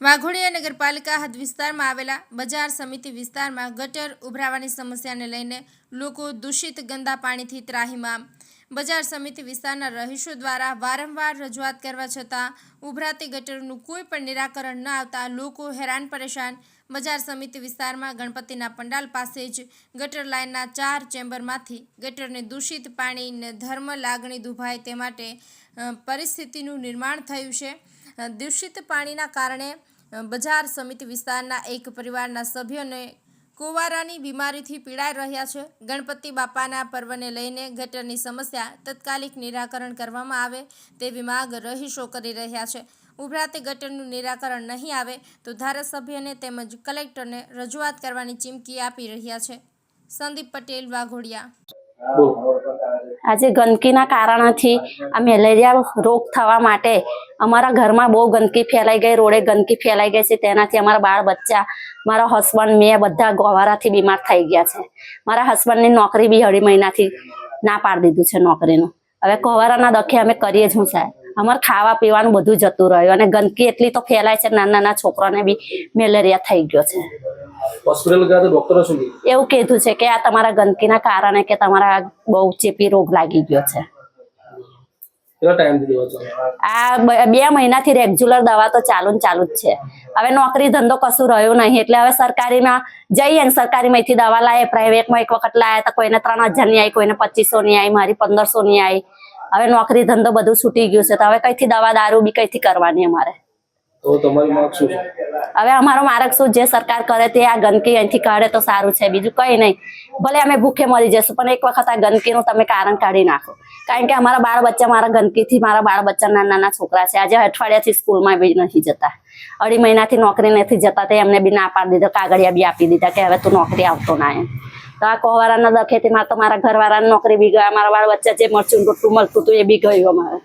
વાઘોડિયા નગરપાલિકા હદ વિસ્તારમાં આવેલા બજાર સમિતિ વિસ્તારમાં ગટર ઉભરાવાની સમસ્યાને લઈને લોકો દૂષિત ગંદા પાણીથી ત્રાહીમામ. બજાર સમિતિ વિસ્તારના રહીશો દ્વારા વારંવાર રજૂઆત કરવા છતાં ઉભરાતી ગટરનું કોઈ પણ નિરાકરણ ન આવતા લોકો હેરાન પરેશાન. બજાર સમિતિ વિસ્તારમાં ગણપતિના પંડાલ પાસે જ ગટર લાઇનના ચાર ચેમ્બરમાંથી ગટરને દૂષિત પાણીને ધર્મ લાગણી દુભાય તે માટે પરિસ્થિતિનું નિર્માણ થયું છે. દૂષિત પાણીના કારણે બજાર સમિતિ વિસ્તારના એક પરિવારના સભ્યોને કુંવારાની બીમારીથી પીડાઈ રહ્યા છે. ગણપતિ બાપાના પર્વને લઈને ગટરની સમસ્યા તત્કાલિક નિરાકરણ કરવામાં આવે તેવી માંગ રહીશો કરી રહ્યા છે. ઉભરાતી ગટરનું નિરાકરણ નહીં આવે તો ધારાસભ્યને તેમજ કલેક્ટરને રજૂઆત કરવાની ચીમકી આપી રહ્યા છે. સંદીપ પટેલ, વાઘોડિયા. આજે ગંદકીના કારણથી આ મેલેરિયા રોગ થવા માટે અમારા ઘરમાં બહુ ગંદકી ફેલાઈ ગઈ, રોડે ગંદકી ફેલાઈ ગઈ છે. તેનાથી અમારા બાળ બચ્ચા, મારા હસબન્ડ મેં બધા ગોવારાથી બીમાર થઈ ગયા છે. મારા હસબન્ડની નોકરી બી અઢી મહિનાથી ના પાડી દીધું છે નોકરીનું. હવે ગોવારાના દખે અમે કરીએ જ હું સાહેબ. અમારે ખાવા પીવાનું બધું જતું રહ્યું અને ગંદકી એટલી તો ફેલાય છે નાના નાના છોકરાને બી મેલેરિયા થઈ ગયો છે. હોસ્પિટલ ગયા ડોક્ટરો શું એવું કીધું છે કે આ તમારા ગંદકીના કારણે કે તમારા બહુ ચેપી રોગ લાગી ગયો છે. આ બે મહિનાથી રેગ્યુલર દવા તો ચાલુ ને ચાલુ જ છે. હવે નોકરી ધંધો કશું રહ્યું નહીં એટલે હવે સરકારીમાં જઈએ ને સરકારીમાંથી દવા લાવે પ્રાઇવેટમાં એક વખત લાયા તો કોઈને ત્રણ હજારની આવી કોઈને પચીસો ની આવી મારી પંદરસો ની આવી હવે નોકરી ધંધો બધું છૂટી ગયું છે તો હવે કઈથી દવા દારૂ બી કઈથી કરવાની અમારે? તો તમારી માંગ શું છે? હવે અમારો માર્ગ શું જે સરકાર કરે તે આ ગંદકી અહીંથી કાઢે તો સારું છે, બીજું કઈ નહીં. ભલે અમે ભૂખે મરી જશું પણ એક વખત આ ગંદકીનું તમે કારણ કાઢી નાખો. કારણ કે અમારા બાળ બચ્ચા મારા ગંદકીથી મારા બાળ બચ્ચા નાના નાના છોકરા છે. આજે અઠવાડિયાથી સ્કૂલમાં બી નથી જતા. અઢી મહિનાથી નોકરી નથી જતા, તે એમને બી ના પાડી દીધો, કાગળિયા બી આપી દીધા કે હવે તું નોકરી આવતો ના એમ. તો આ કોવાળાના દખેથી મારે તો મારા ઘરવાળાની નોકરી બી ગયા મારા બાળ બચ્ચા જે મરચું રોટલું મળતું હતું એ બી ગયું અમારે.